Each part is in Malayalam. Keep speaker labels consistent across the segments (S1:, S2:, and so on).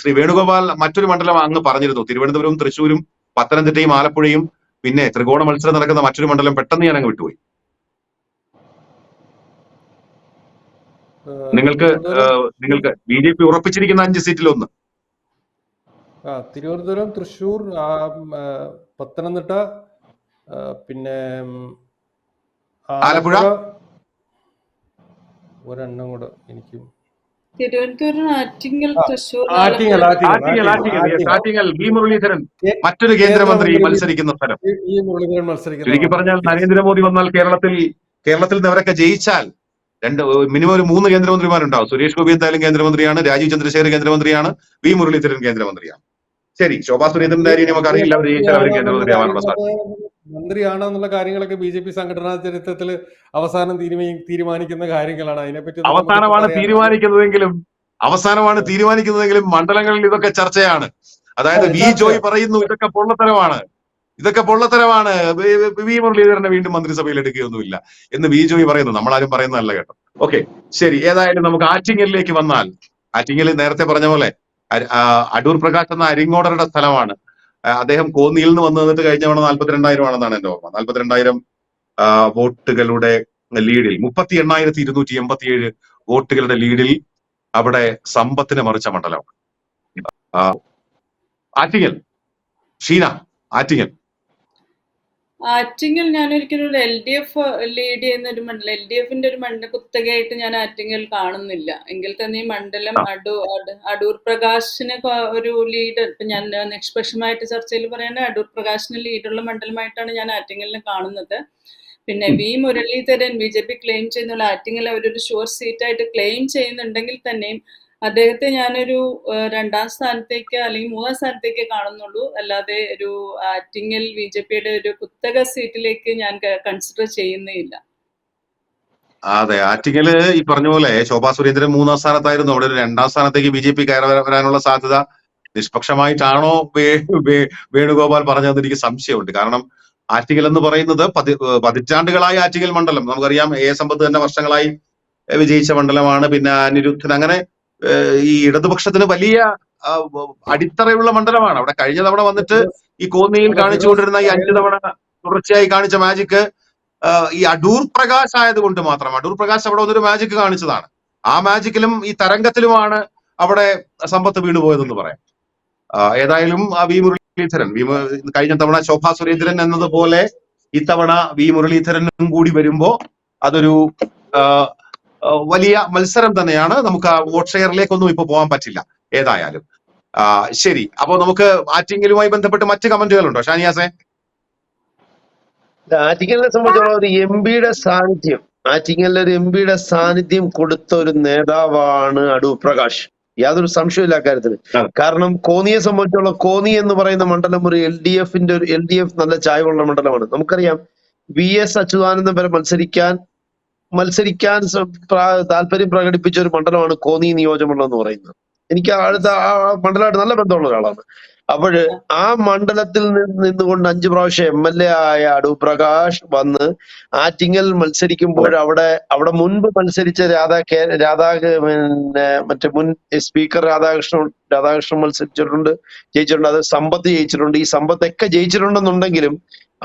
S1: ശ്രീ വേണുഗോപാൽ മറ്റൊരു മണ്ഡലം അങ്ങ് പറഞ്ഞിരുന്നു. തിരുവനന്തപുരവും തൃശ്ശൂരും പത്തനംതിട്ടയും ആലപ്പുഴയും പിന്നെ ത്രികോണ മത്സരം നടക്കുന്ന മറ്റൊരു മണ്ഡലം പെട്ടെന്ന് ഞാൻ അങ്ങ് വിട്ടുപോയി. നിങ്ങൾക്ക് നിങ്ങൾക്ക് ബി ജെ പി ഉറപ്പിച്ചിരിക്കുന്ന അഞ്ച് സീറ്റിൽ ഒന്ന്
S2: തിരുവനന്തപുരം തൃശ്ശൂർ പത്തനംതിട്ട പിന്നെ?
S1: ആലപ്പുഴ
S2: ഒരെണ്ണം കൂടെ എനിക്ക്
S3: തിരുവനന്തപുരം ആറ്റിങ്ങൽ
S2: ആ,
S3: തൃശ്ശൂർ
S2: ആറ്റിങ്ങൽ
S3: ആലപ്പുഴ.
S1: ആറ്റിങ്ങൽ
S2: ആറ്റിങ്ങൽ
S1: ആറ്റിങ്ങൽ. yes,
S2: ആറ്റിങ്ങൽ
S1: ആറ്റിങ്ങൽ വി മുരളീധരൻ മറ്റൊരു കേന്ദ്രമന്ത്രി മത്സരിക്കുന്ന സ്ഥലം.
S2: ഈ- മുരളീധരൻ
S1: ചുരുക്കി പറഞ്ഞാൽ നരേന്ദ്രമോദി വന്നാൽ കേരളത്തിൽ കേരളത്തിൽ നിന്ന് അവരൊക്കെ ജയിച്ചാൽ രണ്ട് മിനിമം ഒരു മൂന്ന് കേന്ദ്രമന്ത്രിമാരുണ്ടാവും. സുരേഷ് ഗോപി എന്തായാലും കേന്ദ്രമന്ത്രിയാണ് രാജീവ് ചന്ദ്രശേഖർ കേന്ദ്രമന്ത്രിയാണ് വി മുരളീധരൻ കേന്ദ്രമന്ത്രിയാണ്. ശരി ശോഭാ സുരേന്ദ്രന്റെ കാര്യം നമുക്ക് അറിയില്ല. അവർ ജയിച്ചാൽ അവർ കേന്ദ്രമന്ത്രിയാവാനുള്ള സാധ്യത.
S2: മന്ത്രിയാണോ എന്നുള്ള കാര്യങ്ങളൊക്കെ ബി ജെ പി സംഘടനാ ചരിത്രത്തിൽ അവസാനം തീരുമാനിക്കുന്ന കാര്യങ്ങളാണ്. അതിനെപ്പറ്റി
S1: അവസാനമാണ് തീരുമാനിക്കുന്നതെങ്കിലും അവസാനമാണ് തീരുമാനിക്കുന്നതെങ്കിലും മണ്ഡലങ്ങളിൽ ഇതൊക്കെ ചർച്ചയാണ്. അതായത് വി. ജോയ് പറയുന്നു ഇതൊക്കെ പൊള്ളത്തരമാണ്. ഇതൊക്കെ പൊള്ളത്തരമാണ്. വി- മുരളീധരനെ വീണ്ടും മന്ത്രിസഭയിൽ എടുക്കുകയൊന്നുമില്ല. എന്ന് വി ജോയ് പറയുന്നു. നമ്മളാരും പറയുന്നതല്ല കേട്ടോ. ഓക്കെ ശരി. ഏതായാലും നമുക്ക് ആറ്റിങ്ങലിലേക്ക് വന്നാൽ ആറ്റിങ്ങൽ നേരത്തെ പറഞ്ഞ പോലെ അടൂർ പ്രകാശ് എന്ന അരിങ്ങോടരുടെ സ്ഥലമാണ്. അദ്ദേഹം കോന്നിയിൽ നിന്ന് വന്നു നിന്നിട്ട് കഴിഞ്ഞ തവണ നാല്പത്തിരണ്ടായിരം ആണെന്നാണ് എന്റെ ഓർമ്മ. നാല്പത്തിരണ്ടായിരം വോട്ടുകളുടെ ലീഡിൽ മുപ്പത്തി എണ്ണായിരത്തി ഇരുന്നൂറ്റി എൺപത്തിയേഴ് വോട്ടുകളുടെ ലീഡിൽ അവിടെ സമ്പത്തിനെ മറിച്ച മണ്ഡലമാണ്. ആറ്റിങ്ങൽ ഷീന ആറ്റിങ്ങൽ.
S3: ആറ്റിങ്ങൽ ഞാൻ ഒരിക്കലും ഒരു എൽ ഡി എഫ് ലീഡ് ചെയ്യുന്ന ഒരു മണ്ഡലം എൽ ഡി എഫിന്റെ ഒരു മണ്ഡല കുത്തകയായിട്ട് ഞാൻ ആറ്റിങ്ങൽ കാണുന്നില്ല. എങ്കിൽ തന്നെ ഈ മണ്ഡലം അടൂർ അട- അടൂർ പ്രകാശിന് ഒരു ലീഡ് ഇപ്പൊ ഞാൻ നിഷ്പക്ഷമായിട്ട് ചർച്ചയിൽ പറയുന്നത് അടൂർ പ്രകാശിന് ലീഡുള്ള മണ്ഡലമായിട്ടാണ് ഞാൻ ആറ്റിങ്ങലിനെ കാണുന്നത്. പിന്നെ V Muraleedharan B J P claim ചെയ്യുന്നുള്ള Attingal അവരൊരു ഷുവർ സീറ്റായിട്ട് ക്ലെയിം ചെയ്യുന്നുണ്ടെങ്കിൽ തന്നെയും അദ്ദേഹത്തെ ഞാനൊരു രണ്ടാം സ്ഥാനത്തേക്ക് അല്ലെങ്കിൽ മൂന്നാം സ്ഥാനത്തേക്ക് കാണുന്നുള്ളൂ. അല്ലാതെ ഒരു ആറ്റിങ്ങിൽ ബി ജെ പിയുടെ ഒരു കുത്തക സീറ്റിലേക്ക് ഞാൻ കൺസിഡർ ചെയ്യുന്നേയില്ല.
S1: അതെ ആറ്റിങ്ങൽ ഈ പറഞ്ഞ പോലെ ശോഭാ സുരേന്ദ്രൻ മൂന്നാം സ്ഥാനത്തായിരുന്നു. അവിടെ ഒരു രണ്ടാം സ്ഥാനത്തേക്ക് ബി ജെ പി കയറി വരാനുള്ള സാധ്യത നിഷ്പക്ഷമായിട്ടാണോ വേണുഗോപാൽ പറഞ്ഞതെന്ന് എനിക്ക് സംശയമുണ്ട്. കാരണം ആറ്റിങ്ങൽ എന്ന് പറയുന്നത് പതി പതിറ്റാണ്ടുകളായി ആറ്റിങ്ങൽ മണ്ഡലം. നമുക്കറിയാം എ സമ്പത്ത് തന്നെ വർഷങ്ങളായി വിജയിച്ച മണ്ഡലമാണ്. പിന്നെ അനിരുദ്ധൻ അങ്ങനെ ഈ ഇടതുപക്ഷത്തിന് വലിയ അടിത്തറയുള്ള മണ്ഡലമാണ്. അവിടെ കഴിഞ്ഞ തവണ വന്നിട്ട് ഈ കോന്നിയിൽ കാണിച്ചുകൊണ്ടിരുന്ന ഈ അഞ്ചു തവണ തുടർച്ചയായി കാണിച്ച മാജിക്ക് ഈ അടൂർ പ്രകാശ് ആയതുകൊണ്ട് മാത്രം. അടൂർ പ്രകാശ് അവിടെ വന്നൊരു മാജിക് കാണിച്ചതാണ്. ആ മാജിക്കിലും ഈ തരംഗത്തിലുമാണ് അവിടെ സമ്പത്ത് വീണുപോയതെന്ന് പറയാം. ഏതായാലും ആ വി മുരളീധരൻ വി കഴിഞ്ഞ തവണ ശോഭാ സുരേന്ദ്രൻ എന്നതുപോലെ ഇത്തവണ വി മുരളീധരനും കൂടി വരുമ്പോ അതൊരു വലിയ മത്സരം തന്നെയാണ്. നമുക്ക് ആ വോട്ട് ഷെയറിലേക്കൊന്നും ഇപ്പൊ പോകാൻ പറ്റില്ല ഏതായാലും. ശരി. അപ്പൊ നമുക്ക് ആറ്റിങ്ങലുമായി ബന്ധപ്പെട്ട് മറ്റ് കമന്റുകളുണ്ടോ ഷാനിയാസെ?
S4: ആറ്റിങ്ങലിനെ സംബന്ധിച്ചോളം ഒരു എം പിയുടെ സാന്നിധ്യം ആറ്റിങ്ങലിൽ ഒരു എം പിയുടെ സാന്നിധ്യം കൊടുത്ത ഒരു നേതാവാണ് അടൂർ പ്രകാശ് യാതൊരു സംശയമില്ല അക്കാര്യത്തിൽ കാരണം കോന്നിയെ സംബന്ധിച്ചുള്ള കോന്നി എന്ന് പറയുന്ന മണ്ഡലം ഒരു എൽ ഡി എഫിന്റെ ഒരു എൽ ഡി എഫ് നല്ല ചായവുള്ള മണ്ഡലമാണ്. നമുക്കറിയാം വി എസ് അച്യുതാനന്ദൻ വരെ മത്സരിക്കാൻ മത്സരിക്കാൻ താല്പര്യം പ്രകടിപ്പിച്ച ഒരു മണ്ഡലമാണ് കോന്നി നിയോജകമണ്ഡലം എന്ന് പറയുന്നത്. എനിക്ക് അടുത്ത ആ മണ്ഡലമായിട്ട് നല്ല ബന്ധമുള്ള ഒരാളാണ്. അപ്പോഴ് ആ മണ്ഡലത്തിൽ നിന്ന് നിന്നുകൊണ്ട് അഞ്ചു പ്രാവശ്യം എം എൽ എ ആയ അടൂർ പ്രകാശ് വന്ന് ആറ്റിങ്ങൽ മത്സരിക്കുമ്പോൾ അവിടെ അവിടെ മുൻപ് മത്സരിച്ച രാധാ കെ രാധാ പിന്നെ മറ്റേ മുൻ സ്പീക്കർ രാധാകൃഷ്ണൻ രാധാകൃഷ്ണൻ മത്സരിച്ചിട്ടുണ്ട് ജയിച്ചിട്ടുണ്ട്. അത് സമ്പത്ത് ജയിച്ചിട്ടുണ്ട്. ഈ സമ്പത്തൊക്കെ ജയിച്ചിട്ടുണ്ടെന്നുണ്ടെങ്കിലും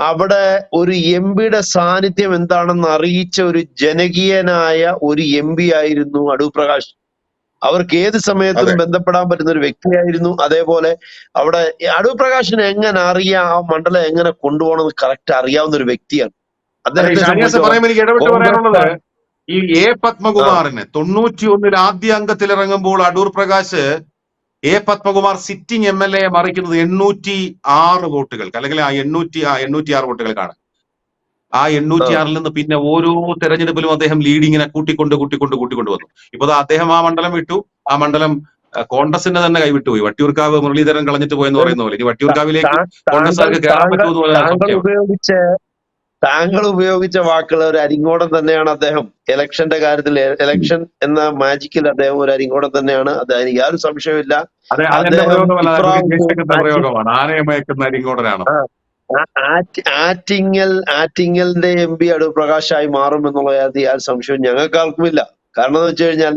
S4: അവിടെ ഒരു എം പിയുടെ സാന്നിധ്യം എന്താണെന്ന് അറിയിച്ച ഒരു ജനകീയനായ ഒരു എം പി ആയിരുന്നു അടൂർ പ്രകാശ് അവർക്ക് ഏത് സമയത്തും ബന്ധപ്പെടാൻ പറ്റുന്ന ഒരു വ്യക്തിയായിരുന്നു. അതേപോലെ അവിടെ അടൂർ പ്രകാശിന് എങ്ങനെ അറിയാം? ആ മണ്ഡലം എങ്ങനെ കൊണ്ടുപോകണമെന്ന് കറക്റ്റ് അറിയാവുന്ന ഒരു വ്യക്തിയാണ്. അദ്ദേഹത്തെ
S1: ഈ എ പത്മകുമാറിന് തൊണ്ണൂറ്റി ഒന്നിൽ ആദ്യ അംഗത്തിൽ ഇറങ്ങുമ്പോൾ Adoor Prakash A Padmakumar sitting M L A മറിക്കുന്നത് എണ്ണൂറ്റി ആറ് വോട്ടുകൾക്ക് അല്ലെങ്കിൽ ആ എണ്ണൂറ്റി ആ എണ്ണൂറ്റി ആറ് വോട്ടുകൾക്കാണ് ആ എണ്ണൂറ്റി ആറിൽ നിന്ന് പിന്നെ ഓരോ തെരഞ്ഞെടുപ്പിലും അദ്ദേഹം ലീഡിങ്ങിനെ കൂട്ടിക്കൊണ്ട് കൂട്ടിക്കൊണ്ട് കൂട്ടിക്കൊണ്ട് വന്നു. ഇപ്പൊ അദ്ദേഹം ആ മണ്ഡലം വിട്ടു. ആ മണ്ഡലം കോൺഗ്രസിന്റെ തന്നെ കൈവിട്ടുപോയി. വട്ടിയൂർക്കാവ് മുരളീധരൻ കളഞ്ഞിട്ട് പോയെന്ന് പറയുന്ന പോലെ. ഇനി വട്ടിയൂർക്കാവിലേക്ക്
S4: കോൺഗ്രസ്
S1: കോൺഗ്രസ്സുകാർക്ക് പറ്റുമെന്ന്
S4: താങ്കൾ ഉപയോഗിച്ച വാക്കുകൾ ഒരു അരിങ്ങോടം തന്നെയാണ് അദ്ദേഹം. ഇലക്ഷന്റെ കാര്യത്തിൽ ഇലക്ഷൻ എന്ന മാജിക്കിൽ അദ്ദേഹം ഒരു അരിങ്ങോടം തന്നെയാണ്. അദ്ദേഹം യാതൊരു സംശയമില്ല ആറ്റിങ്ങൽ ആറ്റിങ്ങലിന്റെ എം പി അടു പ്രകാശായി മാറും എന്നുള്ള കാര്യത്തിൽ യാതൊരു സംശയവും ഞങ്ങൾക്ക് ആർക്കുമില്ല കാരണം എന്ന് വെച്ച് കഴിഞ്ഞാൽ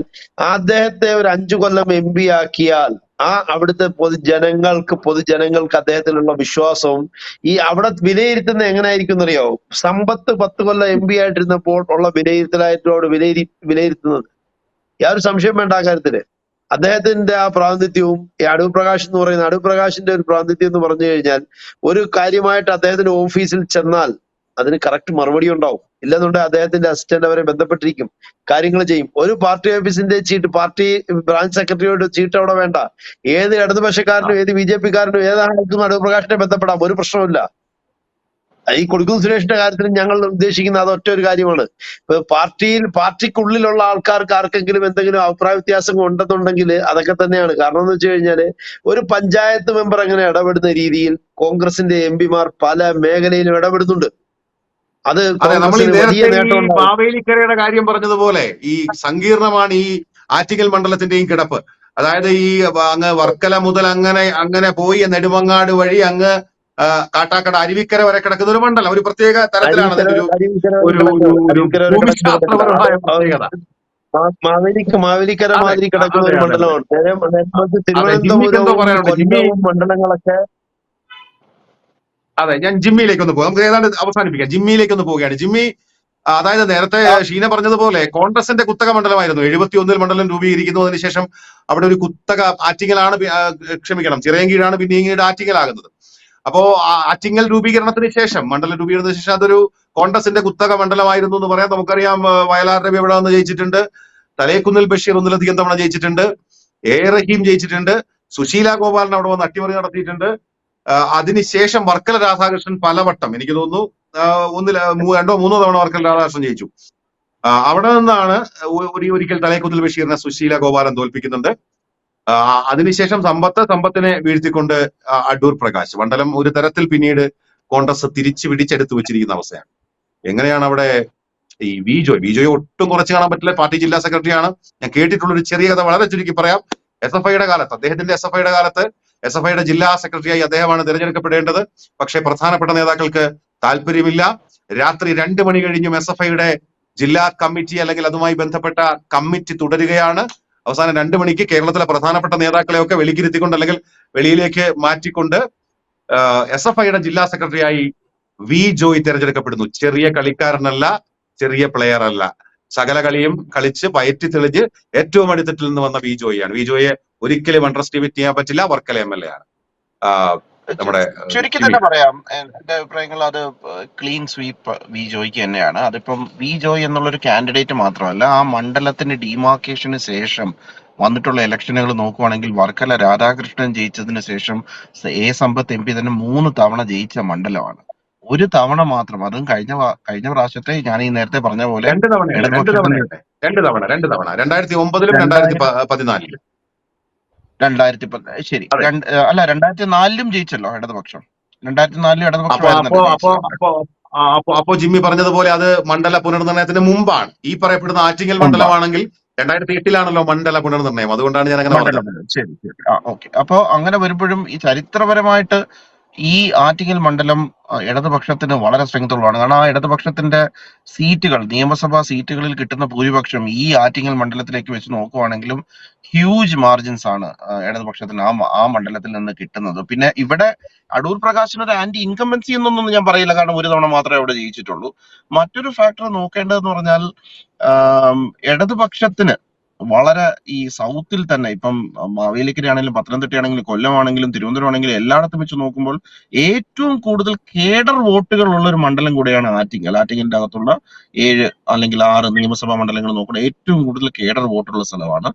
S4: അദ്ദേഹത്തെ ഒരു അഞ്ചു കൊല്ലം എം പി ആക്കിയാൽ ആ അവിടുത്തെ പൊതുജനങ്ങൾക്ക് പൊതുജനങ്ങൾക്ക് അദ്ദേഹത്തിലുള്ള വിശ്വാസവും ഈ അവിടെ വിലയിരുത്തുന്നത് എങ്ങനെയായിരിക്കും എന്നറിയോ? സമ്പത്ത് പത്ത് കൊല്ലം എം പി ആയിട്ടിരുന്നപ്പോൾ ഉള്ള വിലയിരുത്തലായിട്ടോട് വിലയിരി വിലയിരുത്തുന്നത്. യാതൊരു സംശയം വേണ്ട ആ കാര്യത്തിൽ അദ്ദേഹത്തിന്റെ ആ പ്രാതിനിധ്യവും ഈ അടൂർ പ്രകാശ് എന്ന് പറയുന്ന അടൂർ പ്രകാശിന്റെ ഒരു പ്രാതിനിധ്യം എന്ന് പറഞ്ഞു കഴിഞ്ഞാൽ ഒരു കാര്യമായിട്ട് അദ്ദേഹത്തിന്റെ ഓഫീസിൽ ചെന്നാൽ അതിന് കറക്റ്റ് മറുപടി ഉണ്ടാവും. ഇല്ലെന്നുണ്ടെങ്കിൽ അദ്ദേഹത്തിന്റെ അസിസ്റ്റന്റ് അവരെ ബന്ധപ്പെട്ടിരിക്കും. കാര്യങ്ങൾ ചെയ്യും. ഒരു പാർട്ടി ഓഫീസിന്റെ ചീട്ട് പാർട്ടി ബ്രാഞ്ച് സെക്രട്ടറിയോട് ചീട്ട് അവിടെ വേണ്ട. ഏത് ഇടതുപക്ഷക്കാരനും ഏത് ബി ജെ പിക്കാരനും ഏതാണെങ്കിലും അടൂർ പ്രകാശിനെ ബന്ധപ്പെടാം. ഒരു പ്രശ്നമില്ല ഈ കൊടുക്കും സുരേഷിന്റെ കാര്യത്തിൽ ഞങ്ങൾ ഉദ്ദേശിക്കുന്ന അത് ഒറ്റ ഒരു കാര്യമാണ് പാർട്ടിയിൽ പാർട്ടിക്കുള്ളിലുള്ള ആൾക്കാർക്ക് ആർക്കെങ്കിലും എന്തെങ്കിലും അഭിപ്രായ വ്യത്യാസം ഉണ്ടെന്നുണ്ടെങ്കിൽ അതൊക്കെ തന്നെയാണ്. കാരണം എന്ന് വെച്ച് കഴിഞ്ഞാൽ ഒരു പഞ്ചായത്ത് മെമ്പർ എങ്ങനെ ഇടപെടുന്ന രീതിയിൽ കോൺഗ്രസിന്റെ എം പിമാർ പല മേഖലയിലും ഇടപെടുന്നുണ്ട്. അത്
S1: നമ്മൾ മാവേലിക്കരയുടെ കാര്യം പറഞ്ഞതുപോലെ ഈ സങ്കീർണമാണ് ഈ ആറ്റിങ്ങൽ മണ്ഡലത്തിന്റെയും കിടപ്പ്. അതായത് ഈ അങ്ങ് വർക്കല മുതൽ അങ്ങനെ അങ്ങനെ പോയി നെടുമങ്ങാട് വഴി അങ്ങ് കാട്ടാക്കട അരുവിക്കര വരെ കിടക്കുന്ന ഒരു മണ്ഡലം. ഒരു പ്രത്യേക തരത്തിലാണ് ഒരു ഭൂമിശാസ്ത്രപരമായ പ്രത്യേകത.
S4: മാവേലിക്ക മാവേലിക്കര മാതിരി കിടക്കുന്ന ഒരു മണ്ഡലമാണ്. തിരുവനന്തപുരം നേരെ മറിച്ച്
S1: അതെ ജിമ്മിക്ക് എന്തോ
S4: തിരുവനന്തപുരവും
S1: പറയാനുണ്ട് ജിമ്മി
S4: കൊല്ലവും മണ്ഡലങ്ങളൊക്കെ
S1: അതെ ഞാൻ ജിമ്മിയിലേക്ക് ഒന്ന് പോകാം. നമുക്ക് ഏതാണ്ട് അവസാനിപ്പിക്കാം. ജിമ്മിയിലേക്ക് ഒന്ന് പോവുകയാണ്. ജിമ്മി അതായത് നേരത്തെ ഷീന പറഞ്ഞതുപോലെ കോൺഗ്രസിന്റെ കുത്തക മണ്ഡലമായിരുന്നു. എഴുപത്തി ഒന്നിൽ മണ്ഡലം രൂപീകരിക്കുന്നു. അതിനുശേഷം അവിടെ ഒരു കുത്തക ആറ്റിങ്ങലാണ് ക്ഷമിക്കണം ചിറയൻകീഴാണ് പിന്നീട് ആറ്റിങ്ങലാകുന്നത്. അപ്പോ ആ ആറ്റിങ്ങൽ രൂപീകരണത്തിന് ശേഷം മണ്ഡലം രൂപീകരണത്തിന് ശേഷം അതൊരു കോൺഗ്രസിന്റെ കുത്തക മണ്ഡലമായിരുന്നു എന്ന് പറയാം. നമുക്കറിയാം വയലാർ രവി എവിടെ വന്ന് ജയിച്ചിട്ടുണ്ട്. തലേക്കുന്നിൽ ബഷീർ ഒന്നിലധികം തവണ ജയിച്ചിട്ടുണ്ട്. എ. റഹീം ജയിച്ചിട്ടുണ്ട്. സുശീല ഗോപാലൻ അവിടെ വന്ന് അട്ടിമറി നടത്തിയിട്ടുണ്ട്. അതിനുശേഷം വർക്കല രാധാകൃഷ്ണൻ പലവട്ടം എനിക്ക് തോന്നുന്നു ഒന്നിൽ രണ്ടോ മൂന്നോ തവണ വർക്കല രാധാകൃഷ്ണൻ ജയിച്ചു. അവിടെ നിന്നാണ് ഒരു ഒരിക്കൽ തലേക്കുന്നിൽ ബഷീറിനെ സുശീല ഗോപാലൻ തോൽപ്പിക്കുന്നുണ്ട്. അതിനുശേഷം സമ്പത്ത് സമ്പത്തിനെ വീഴ്ത്തിക്കൊണ്ട് അടൂർ പ്രകാശ്. മണ്ഡലം ഒരു തരത്തിൽ പിന്നീട് കോൺഗ്രസ് തിരിച്ചു പിടിച്ചെടുത്തു വെച്ചിരിക്കുന്ന അവസ്ഥയാണ്. എങ്ങനെയാണ് അവിടെ ഈ വി ജോയ് വി ജോയ് ഒട്ടും കുറച്ച് കാണാൻ പറ്റില്ല. പാർട്ടി ജില്ലാ സെക്രട്ടറിയാണ്. ഞാൻ കേട്ടിട്ടുള്ള ഒരു ചെറിയ കഥ വളരെ ചുരുക്കി പറയാം. എസ് എഫ് ഐയുടെ കാലത്ത് അദ്ദേഹത്തിന്റെ എസ് എഫ് ഐയുടെ കാലത്ത് എസ് എഫ് ഐയുടെ ജില്ലാ സെക്രട്ടറിയായി അദ്ദേഹമാണ് തിരഞ്ഞെടുക്കപ്പെടേണ്ടത്. പക്ഷേ പ്രധാനപ്പെട്ട നേതാക്കൾക്ക് താല്പര്യമില്ല രാത്രി രണ്ട് മണി കഴിഞ്ഞും എസ് എഫ് ഐയുടെ ജില്ലാ കമ്മിറ്റി അല്ലെങ്കിൽ അതുമായി ബന്ധപ്പെട്ട കമ്മിറ്റി തുടരുകയാണ്. അവസാനം രണ്ട് മണിക്ക് കേരളത്തിലെ പ്രധാനപ്പെട്ട നേതാക്കളെയൊക്കെ വെളിക്കിരുത്തിക്കൊണ്ട് അല്ലെങ്കിൽ വെളിയിലേക്ക് മാറ്റിക്കൊണ്ട് എസ് എഫ് ഐയുടെ ജില്ലാ സെക്രട്ടറിയായി വി ജോയി തിരഞ്ഞെടുക്കപ്പെടുന്നു. ചെറിയ കളിക്കാരനല്ല ചെറിയ പ്ലെയർ അല്ല. സകല കളിയും കളിച്ച് വയറ്റി തെളിഞ്ഞ് ഏറ്റവും അടിത്തട്ടിൽ നിന്ന് വന്ന വി ജോയിയാണ്. വി ജോയെ ഒരിക്കലും അണ്ടർ എസ്റ്റിമേറ്റ് ചെയ്യാൻ പറ്റില്ല. വർക്കല എം എൽ എ ആണ്. നമ്മുടെ
S5: ചുരുക്കി തന്നെ പറയാം. എന്റെ അഭിപ്രായങ്ങൾ അത് ക്ലീൻ സ്വീപ്പ് വി ജോയ്ക്ക് തന്നെയാണ്. അതിപ്പം വി ജോയ് എന്നുള്ള ഒരു കാൻഡിഡേറ്റ് മാത്രമല്ല ആ മണ്ഡലത്തിന്റെ ഡിമാർക്കേഷന് ശേഷം വന്നിട്ടുള്ള ഇലക്ഷനുകൾ നോക്കുവാണെങ്കിൽ വർക്കല രാധാകൃഷ്ണൻ ജയിച്ചതിന് ശേഷം എ സമ്പത്ത് എം പി തന്നെ മൂന്ന് തവണ ജയിച്ച മണ്ഡലമാണ്. ഒരു തവണ മാത്രം അതും കഴിഞ്ഞ കഴിഞ്ഞ പ്രാവശ്യത്തെ ഞാൻ ഈ നേരത്തെ പറഞ്ഞ പോലെ
S1: രണ്ട് തവണ രണ്ട് തവണ രണ്ട് തവണ രണ്ട് തവണ. രണ്ടായിരത്തി ഒമ്പതിലും രണ്ടായിരത്തി
S5: രണ്ടായിരം
S1: പതിനാലിലും.
S5: രണ്ടായിരത്തി ശരി. അല്ല രണ്ടായിരത്തി നാലിലും ജയിച്ചല്ലോ ഇടതുപക്ഷം. രണ്ടായിരത്തി നാലിലും ഇടതുപക്ഷം
S1: അപ്പോ ജിമ്മി പറഞ്ഞതുപോലെ അത് മണ്ഡല പുനർനിർണയത്തിന് മുമ്പാണ്. ഈ പറയപ്പെടുന്ന ആറ്റിങ്ങൽ മണ്ഡലമാണെങ്കിൽ രണ്ടായിരത്തി എട്ടിലാണല്ലോ മണ്ഡല പുനർനിർണയം അതുകൊണ്ടാണ് ഞാൻ അങ്ങനെ പറഞ്ഞത്
S5: ശരി ശരി. ഓക്കെ. അപ്പോ അങ്ങനെ വരുമ്പോഴും ഈ ചരിത്രപരമായിട്ട് ഈ ആറ്റിങ്ങൽ മണ്ഡലം ഇടതുപക്ഷത്തിന് വളരെ സ്ട്രെങ്ത് ഉള്ളതാണ്. കാരണം ആ ഇടതുപക്ഷത്തിന്റെ സീറ്റുകൾ നിയമസഭാ സീറ്റുകളിൽ കിട്ടുന്ന ഭൂരിപക്ഷം ഈ ആറ്റിങ്ങൽ മണ്ഡലത്തിലേക്ക് വെച്ച് നോക്കുവാണെങ്കിലും ഹ്യൂജ് മാർജിൻസ് ആണ് ഇടതുപക്ഷത്തിന് ആ ആ മണ്ഡലത്തിൽ നിന്ന് കിട്ടുന്നത്. പിന്നെ ഇവിടെ അടൂർ പ്രകാശിന് ഒരു ആന്റി ഇൻകമ്പൻസി എന്നൊന്നും ഞാൻ പറയില്ല. കാരണം ഒരു തവണ മാത്രമേ അവിടെ ജയിച്ചിട്ടുള്ളൂ. മറ്റൊരു ഫാക്ടർ നോക്കേണ്ടതെന്ന് പറഞ്ഞാൽ ഇടതുപക്ഷത്തിന് വളരെ ഈ സൗത്തിൽ തന്നെ ഇപ്പം മാവേലിക്കരയാണെങ്കിലും പത്തനംതിട്ടയാണെങ്കിലും കൊല്ലമാണെങ്കിലും തിരുവനന്തപുരം ആണെങ്കിലും എല്ലായിടത്തും വെച്ച് നോക്കുമ്പോൾ ഏറ്റവും കൂടുതൽ കേഡർ വോട്ടുകൾ ഉള്ള ഒരു മണ്ഡലം കൂടെയാണ് ആറ്റിങ്ങൽ. ആറ്റിങ്ങലിന്റെ അകത്തുള്ള ഏഴ് അല്ലെങ്കിൽ ആറ് നിയമസഭാ മണ്ഡലങ്ങൾ നോക്കുന്ന ഏറ്റവും കൂടുതൽ കേഡർ വോട്ടുള്ള സ്ഥലമാണ്